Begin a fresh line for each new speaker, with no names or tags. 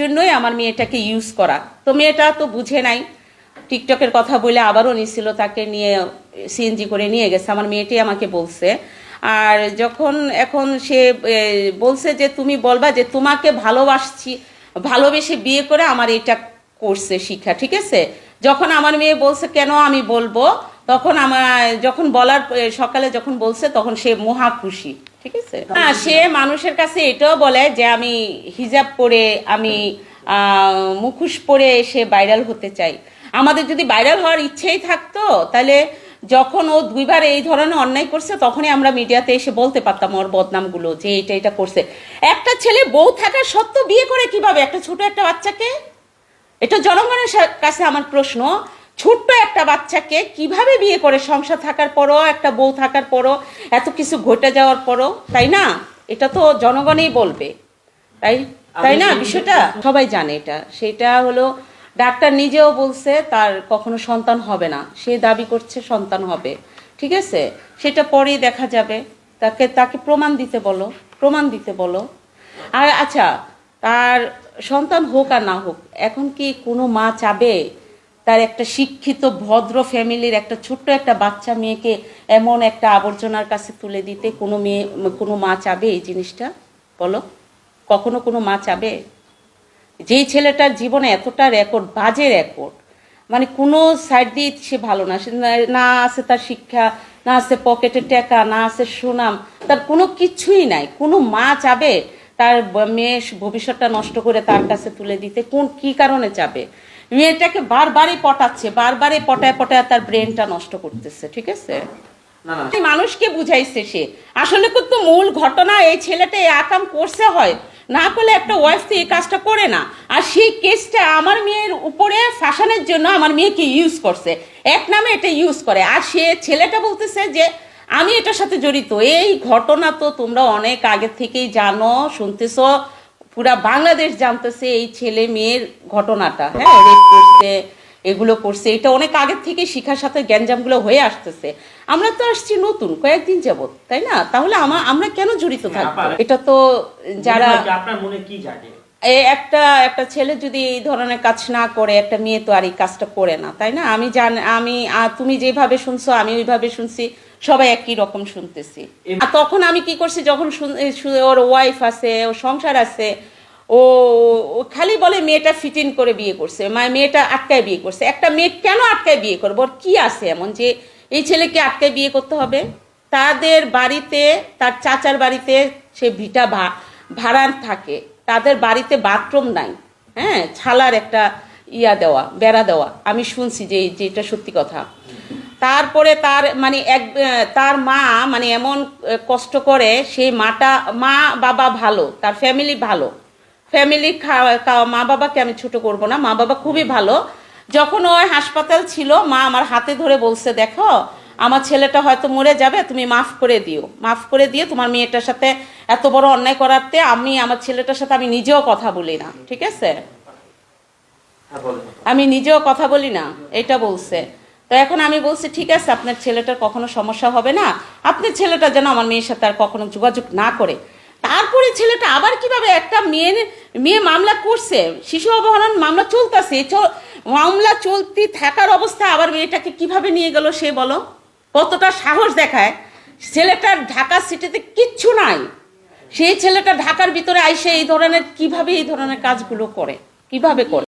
জন্যই আমার মেয়েটাকে ইউজ করা। তো মেয়েটা তো বুঝে নাই। টিকটকের কথা বলে আবারও নিছিল, তাকে নিয়ে সিএনজি করে নিয়ে গেছে। আমার মেয়েটি আমাকে বলছে। আর যখন এখন সে বলছে যে, তুমি বলবা যে, তোমাকে ভালোবাসছি, ভালোবেসে বিয়ে করে আমার এটা করছে শিক্ষা, ঠিক আছে? যখন আমার মেয়ে বলছে, কেন আমি বলব? তখন আমার, যখন বলার সকালে যখন বলছে, তখন সে মহা খুশি, ঠিক আছে? হ্যাঁ সে মানুষের কাছে এটাও বলে যে আমি হিজাব পরে, আমি মুখোশ পরে সে ভাইরাল হতে চাই। আমাদের যদি ভাইরাল হওয়ার ইচ্ছেই থাকতো, তাহলে যখন ও দুইবার এই ধরনের অন্যায় করছে, তখনই আমরা মিডিয়াতে এসে বলতে পারতাম ওর বদনামগুলো, যে এটা এটা করছে। একটা ছেলে বউ থাকার সত্ত্বেও বিয়ে করে কীভাবে? একটা ছোট একটা বাচ্চাকে? এটা জনগণের কাছে আমার প্রশ্ন। ছোট্ট একটা বাচ্চাকে কীভাবে বিয়ে করে? সংসার থাকার পরও একটা বউ থাকার পরও এত কিছু ঘটে যাওয়ার পরও তাই না? এটা তো জনগণই বলবে তাই তাই না? বিষয়টা সবাই জানে এটা। সেটা হলো ডাক্তার নিজেও বলছে তার কখনো সন্তান হবে না। সে দাবি করছে সন্তান হবে। ঠিক আছে? সেটা পরেই দেখা যাবে। তাকে তাকে প্রমাণ দিতে বলো প্রমাণ দিতে বলো। আর আচ্ছা তার সন্তান হোক আর না হোক এখন কি কোনো মা চাবে? তার একটা শিক্ষিত, ভদ্র ফ্যামিলির একটা ছোট্ট একটা বাচ্চা মেয়েকে এমন একটা আবর্জনার কাছে তুলে দিতে কোনো মেয়ে, কোনো মা চাবে এই জিনিসটা? বলো। কখনো কোনো মা চাবে? যেই ছেলেটার জীবনে এতটা রেকর্ড বাজে রেকর্ড মানে কোনো সাইড দিয়ে সে ভালো না, সে না- আছে তার শিক্ষা, না আছে পকেটে টাকা, না আছে সুনাম, তার কোনো কিছুই নাই, কোনো মা চাবে? তার মেয়ে ভবিষ্যৎটা নষ্ট করে তার কাছে তুলে দিতে কোন কি কারণে যাবে? মেয়েটাকে বারবারই পটাচ্ছে বারবারই পটায় পটায় তার ব্রেনটা নষ্ট করতেছে ঠিক আছে? মানুষকে বুঝাইছে সে। আসলে কিন্তু মূল ঘটনা এই ছেলেটা এই আকাম করছে হয়। না করলে একটা ওয়াইফ তো এই কাজটা করে না। আর সেই কেসটা আমার মেয়ের উপরে ফ্যাশনের জন্য আমার মেয়েকে ইউজ করছে। এক নামে এটা ইউজ করে। আর সে ছেলেটা বলতেছে যে আমি এটার সাথে জড়িত। এই ঘটনা তো তোমরা অনেক আগে থেকেই জানো শুনতেছো পুরা বাংলাদেশ জানতেছে এই ছেলে মেয়ের ঘটনাটা। হ্যাঁ রেপ করছে এগুলো করছে এটা অনেক আগের থেকে শিখার সাথে গ্যাঞ্জামগুলো হয়ে আসতেছে। আমরা তো আসছি নতুন কয়েকদিন যাবত তাই না? তাহলে আমা- আমরা কেন জড়িত থাকব? এটা তো যারা
মনে কি আপনার মনে কি জাগে?
একটা একটা ছেলে যদি এই ধরনের কাজ না করে একটা মেয়ে তো আর এই কাজটা করে না তাই না? আমি জান আমি তুমি যেভাবে শুনছো আমি ওইভাবে শুনছি। সবাই একই রকম শুনতেছি। আর তখন আমি কি করছি যখন ওর ওয়াইফ আছে ওর সংসার আছে ও ও খালি বলে মেয়েটা ফিটিং করে বিয়ে করছে মানে মেয়েটা আটকায় বিয়ে করছে। একটা মেয়ে কেন আটকায় বিয়ে করব? ওর কি আছে এমন যে এই ছেলেকে আটকায় বিয়ে করতে হবে? তাদের বাড়িতে তার চাচার বাড়িতে সে ভিটা ভা ভাড়া থাকে। তাদের বাড়িতে বাথরুম নাই। হ্যাঁ ছালার একটা ইয়া দেওয়া বেড়া দেওয়া। আমি শুনছি যে যেটা সত্যি কথা। তারপরে তার মানে এক তার মা মানে এমন কষ্ট করে সেই মাটা মা বাবা ভালো তার ফ্যামিলি ভালো। ফ্যামিলি খাওয়া মা বাবাকে আমি ছোট করব না মা বাবা খুবই ভালো। যখন ওই হাসপাতাল ছিল মা আমার হাতে ধরে বলছে দেখো আমার ছেলেটা হয়তো মরে যাবে তুমি মাফ করে দিও। মাফ করে দিয়ে তোমার মেয়েটার সাথে এত বড় অন্যায় করাতে আমি আমার ছেলেটার সাথে আমি নিজেও কথা বলি না। ঠিক আছে?
হ্যাঁ
আমি নিজেও কথা বলি না এটা বলছে। তো এখন আমি বলছি, ঠিক আছে, আপনার ছেলেটার কখনো সমস্যা হবে না। আপনার ছেলেটা যেন আমার মেয়ের সাথে আর কখনো যোগাযোগ না করে। তারপরে ছেলেটা আবার কীভাবে একটা মেয়ে মেয়ে মামলা করছে, শিশু অপহরণ মামলা চলতেছে মামলা চলতি থাকার অবস্থা আবার মেয়েটাকে কীভাবে নিয়ে গেল সে বলো? কতটা সাহস দেখায়। ছেলেটার ঢাকা সিটিতে কিচ্ছু নাই। সেই ছেলেটা ঢাকার ভিতরে আইসে এই ধরনের, কীভাবে এই ধরনের কাজগুলো করে? কীভাবে করে?